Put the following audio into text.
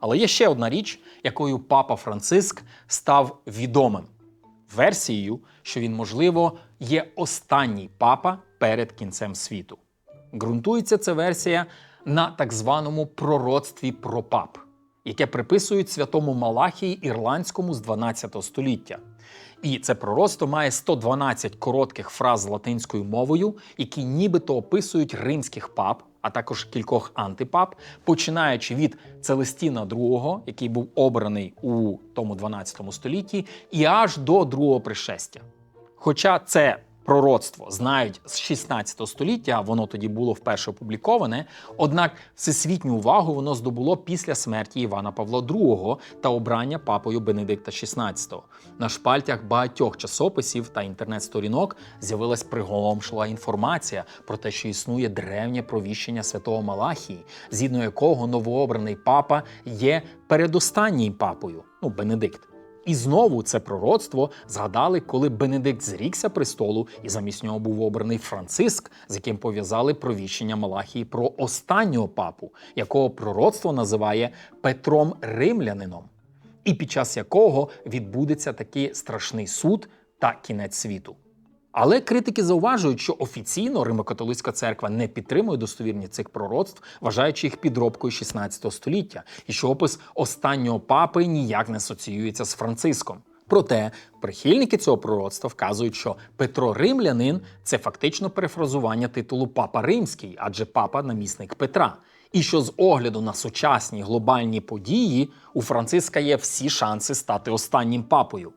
Але є ще одна річ, якою папа Франциск став відомим версією, що він, можливо, є останній папа перед кінцем світу. Ґрунтується ця версія на так званому пророцтві про пап, яке приписують святому Малахії ірландському з 12 століття. І це пророцтво має 112 коротких фраз латинською мовою, які нібито описують римських пап, а також кількох антипап, починаючи від Целестіна II, який був обраний у тому 12 столітті, і аж до другого пришестя. Хоча це пророцтво знають з 16 століття, воно тоді було вперше опубліковане, однак всесвітню увагу воно здобуло після смерті Івана Павла II та обрання папою Бенедикта XVI. На шпальтях багатьох часописів та інтернет-сторінок з'явилась приголомшлива інформація про те, що існує древнє провіщення святого Малахії, згідно якого новообраний папа є передостаннім папою, ну Бенедикт. І знову це пророцтво згадали, коли Бенедикт зрікся престолу, і замість нього був обраний Франциск, з яким пов'язали провіщення Малахії про останнього папу, якого пророцтво називає Петром Римлянином, і під час якого відбудеться такий страшний суд та кінець світу. Але критики зауважують, що офіційно Римо-католицька церква не підтримує достовірність цих пророцтв, вважаючи їх підробкою 16 століття, і що опис останнього папи ніяк не асоціюється з Франциском. Проте прихильники цього пророцтва вказують, що Петро Римлянин це фактично перефразування титулу Папа Римський, адже папа намісник Петра. І що з огляду на сучасні глобальні події у Франциска є всі шанси стати останнім папою.